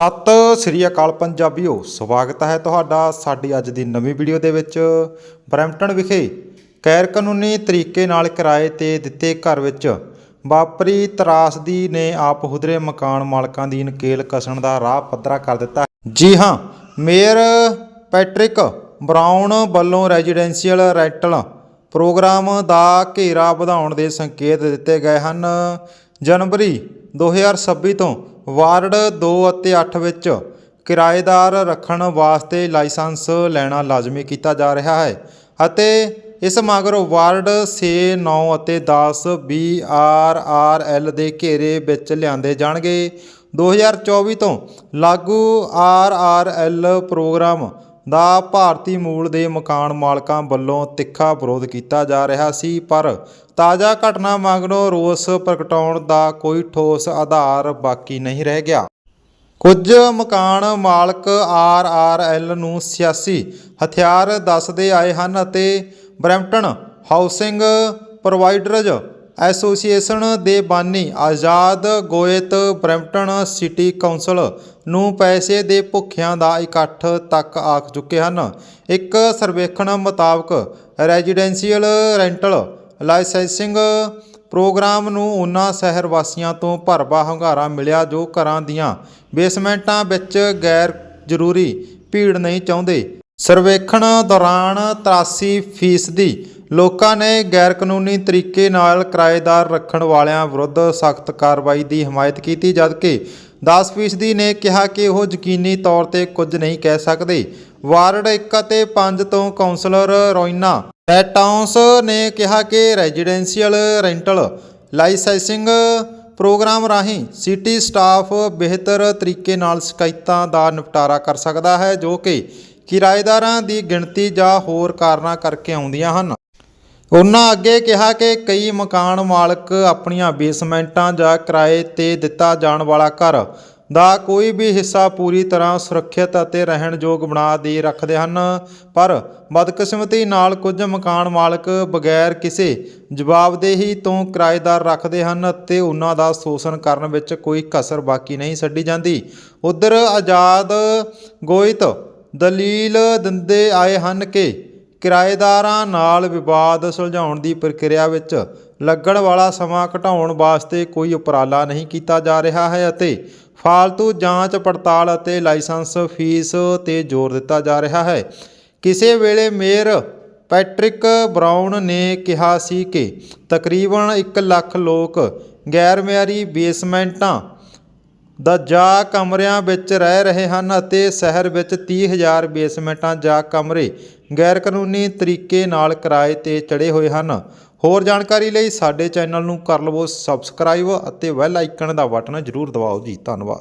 ਸਤਿ ਸ੍ਰੀ ਅਕਾਲ ਪੰਜਾਬੀਓ, ਸਵਾਗਤ ਹੈ ਤੁਹਾਡਾ ਸਾਡੀ ਅੱਜ ਦੀ ਨਵੀਂ ਵੀਡੀਓ ਦੇ ਵਿੱਚ। ਬਰੈਂਪਟਨ ਵਿਖੇ ਗੈਰ ਕਾਨੂੰਨੀ ਤਰੀਕੇ ਨਾਲ ਕਿਰਾਏ ਤੇ ਦਿੱਤੇ ਘਰ ਵਿੱਚ ਵਾਪਰੀ ਤਰਾਸਦੀ ਨੇ ਆਪ ਹੁਦਰੇ ਮਕਾਨ ਮਾਲਕਾਂ ਦੀ ਨਕੇਲ ਕਸਣ ਦਾ ਰਾਹ ਪੱਧਰਾ ਕਰ ਦਿੱਤਾ। ਜੀ ਹਾਂ, ਮੇਅਰ ਪੈਟਰਿਕ ਬਰਾਊਨ ਵੱਲੋਂ ਰੈਜ਼ੀਡੈਂਸ਼ੀਅਲ ਰੈਂਟਲ ਪ੍ਰੋਗਰਾਮ ਦਾ ਘੇਰਾ ਵਧਾਉਣ ਦੇ ਸੰਕੇਤ ਦਿੱਤੇ ਗਏ ਹਨ। ਜਨਵਰੀ 2026 ਤੋਂ ਵਾਰਡ 2 ਅਤੇ 8 ਵਿੱਚ ਕਿਰਾਏਦਾਰ ਰੱਖਣ ਵਾਸਤੇ ਲਾਇਸੈਂਸ ਲੈਣਾ ਲਾਜ਼ਮੀ ਕੀਤਾ ਜਾ ਰਿਹਾ ਹੈ ਅਤੇ ਇਸ ਮਗਰੋਂ ਵਾਰਡ 6 9 ਅਤੇ 10 BRRL ਦੇ ਘੇਰੇ ਵਿੱਚ ਲਿਆਂਦੇ ਜਾਣਗੇ। 2024 ਤੋਂ ਲਾਗੂ RRL ਪ੍ਰੋਗਰਾਮ ਦਾ ਭਾਰਤੀ ਮੂਲ ਦੇ ਮਕਾਨ ਮਾਲਕਾਂ ਵੱਲੋਂ ਤਿੱਖਾ ਵਿਰੋਧ ਕੀਤਾ ਜਾ ਰਿਹਾ ਸੀ, ਪਰ ਤਾਜ਼ਾ ਘਟਨਾ ਮਗਰੋਂ ਰੋਸ ਪ੍ਰਗਟਾਉਣ ਦਾ ਕੋਈ ਠੋਸ ਆਧਾਰ ਬਾਕੀ ਨਹੀਂ ਰਹਿ ਗਿਆ। ਕੁਝ ਮਕਾਨ ਮਾਲਕ ਆਰ ਆਰ ਆਰਆਰਐਲ ਨੂੰ ਸਿਆਸੀ ਹਥਿਆਰ ਦੱਸਦੇ ਆਏ ਹਨ ਅਤੇ ਬਰੈਂਪਟਨ ਹਾਊਸਿੰਗ ਪ੍ਰੋਵਾਈਡਰਜ਼ ਐਸੋਸੀਏਸ਼ਨ ਦੇ ਬਾਨੀ Azad Goyat Brampton city council ਨੂੰ ਪੈਸੇ ਦੇ ਭੁੱਖਿਆਂ ਦਾ ਇਕੱਠ ਤੱਕ ਆਖ ਚੁੱਕੇ ਹਨ। ਇੱਕ ਸਰਵੇਖਣ ਮੁਤਾਬਕ ਰੈਜ਼ੀਡੈਂਸ਼ੀਅਲ ਰੈਂਟਲ ਲਾਇਸੈਂਸਿੰਗ ਪ੍ਰੋਗਰਾਮ ਨੂੰ ਉਹਨਾਂ ਸ਼ਹਿਰ ਵਾਸੀਆਂ ਤੋਂ ਭਰਵਾ ਹੰਗਾਰਾ ਮਿਲਿਆ ਜੋ ਘਰਾਂ ਦੀਆਂ ਬੇਸਮੈਂਟਾਂ ਵਿੱਚ ਗੈਰ ਜ਼ਰੂਰੀ ਭੀੜ ਨਹੀਂ ਚਾਹੁੰਦੇ। ਸਰਵੇਖਣ ਦੌਰਾਨ 83 ਫੀਸਦੀ ਲੋਕਾਂ ਨੇ ਗੈਰ ਕਾਨੂੰਨੀ ਤਰੀਕੇ ਨਾਲ ਕਿਰਾਏਦਾਰ ਰੱਖਣ ਵਾਲਿਆਂ ਵਿਰੁੱਧ ਸਖਤ ਕਾਰਵਾਈ ਦੀ ਹਮਾਇਤ ਕੀਤੀ, ਜਦਕਿ 10 ਫੀਸਦੀ ਨੇ ਕਿਹਾ ਕਿ ਉਹ ਯਕੀਨੀ ਤੌਰ ਤੇ ਕੁਝ ਨਹੀਂ ਕਹਿ ਸਕਦੇ। ਵਾਰਡ 1 ਅਤੇ 5 ਤੋਂ ਕਾਉਂਸਲਰ ਰੋਇਨਾ ਪੈਟਾਉਂਸ ਨੇ ਕਿਹਾ ਕਿ ਰੈਜ਼ੀਡੈਂਸ਼ੀਅਲ ਰੈਂਟਲ ਲਾਇਸੈਂਸਿੰਗ ਪ੍ਰੋਗਰਾਮ ਰਾਹੀਂ ਸਿਟੀ ਸਟਾਫ ਬਿਹਤਰ ਤਰੀਕੇ ਨਾਲ ਸ਼ਿਕਾਇਤਾਂ ਦਾ ਨਿਪਟਾਰਾ ਕਰ ਸਕਦਾ ਹੈ, ਜੋ ਕਿ ਕਿਰਾਏਦਾਰਾਂ ਦੀ ਗਿਣਤੀ ਜਾਂ ਹੋਰ ਕਾਰਨਾਂ ਕਰਕੇ ਆਉਂਦੀਆਂ ਹਨ। ਉਹਨਾਂ ਅੱਗੇ ਕਿਹਾ ਕਿ ਕਈ ਮਕਾਨ ਮਾਲਕ ਆਪਣੀਆਂ ਬੇਸਮੈਂਟਾਂ ਜਾਂ ਕਿਰਾਏ ਤੇ ਦਿੱਤਾ ਜਾਣ ਵਾਲਾ ਘਰ ਦਾ ਕੋਈ ਵੀ ਹਿੱਸਾ ਪੂਰੀ ਤਰ੍ਹਾਂ ਸੁਰੱਖਿਅਤ ਅਤੇ ਰਹਿਣਯੋਗ ਬਣਾ ਦੇ ਰੱਖਦੇ ਹਨ, ਪਰ ਬਦਕਿਸਮਤੀ ਨਾਲ ਕੁਝ ਮਕਾਨ ਮਾਲਕ ਬਗੈਰ ਕਿਸੇ ਜਵਾਬਦੇਹੀ ਤੋਂ ਕਿਰਾਏਦਾਰ ਰੱਖਦੇ ਹਨ ਅਤੇ ਉਹਨਾਂ ਦਾ ਸ਼ੋਸ਼ਣ ਕਰਨ ਵਿੱਚ ਕੋਈ ਕਸਰ ਬਾਕੀ ਨਹੀਂ ਛੱਡੀ ਜਾਂਦੀ। ਉਧਰ ਆਜ਼ਾਦ ਗੋਇਤ ਦਲੀਲ ਦਿੰਦੇ ਆਏ ਹਨ ਕਿ ਕਿਰਾਏਦਾਰਾਂ ਨਾਲ ਵਿਵਾਦ ਸੁਲਝਾਉਣ ਦੀ ਪ੍ਰਕਿਰਿਆ ਵਿੱਚ ਲੱਗਣ ਵਾਲਾ ਸਮਾਂ ਘਟਾਉਣ ਵਾਸਤੇ ਕੋਈ ਉਪਰਾਲਾ ਨਹੀਂ ਕੀਤਾ ਜਾ ਰਿਹਾ ਹੈ ਅਤੇ ਫਾਲਤੂ ਜਾਂਚ, ਪੜਤਾਲ ਅਤੇ ਲਾਇਸੈਂਸ, ਫੀਸ ਤੇ ਜ਼ੋਰ ਦਿੱਤਾ ਜਾ ਰਿਹਾ ਹੈ। ਕਿਸੇ ਵੇਲੇ ਮੇਅਰ ਪੈਟਰਿਕ ਬਰਾਊਨ ਨੇ ਕਿਹਾ ਸੀ ਕਿ ਤਕਰੀਬਨ 1 ਲੱਖ ਲੋਕ ਗੈਰ ਮਿਆਰੀ ਬੇਸਮੈਂਟਾਂ ਦਾ ਜਾਂ ਕਮਰਿਆਂ ਵਿੱਚ ਰਹਿ ਰਹੇ ਹਨ ਅਤੇ ਸ਼ਹਿਰ ਵਿੱਚ 30000 ਬੇਸਮੈਂਟਾਂ ਜਾਂ ਕਮਰੇ ਗੈਰ ਕਾਨੂੰਨੀ ਤਰੀਕੇ ਨਾਲ ਕਿਰਾਏ ਤੇ ਚੜੇ ਹੋਏ ਹਨ। ਹੋਰ ਜਾਣਕਾਰੀ ਲਈ ਸਾਡੇ ਚੈਨਲ ਨੂੰ ਕਰ ਲਵੋ ਸਬਸਕ੍ਰਾਈਬ ਅਤੇ ਬੈਲ ਆਈਕਨ ਦਾ ਬਟਨ ਜ਼ਰੂਰ ਦਬਾਓ ਜੀ। ਧੰਨਵਾਦ।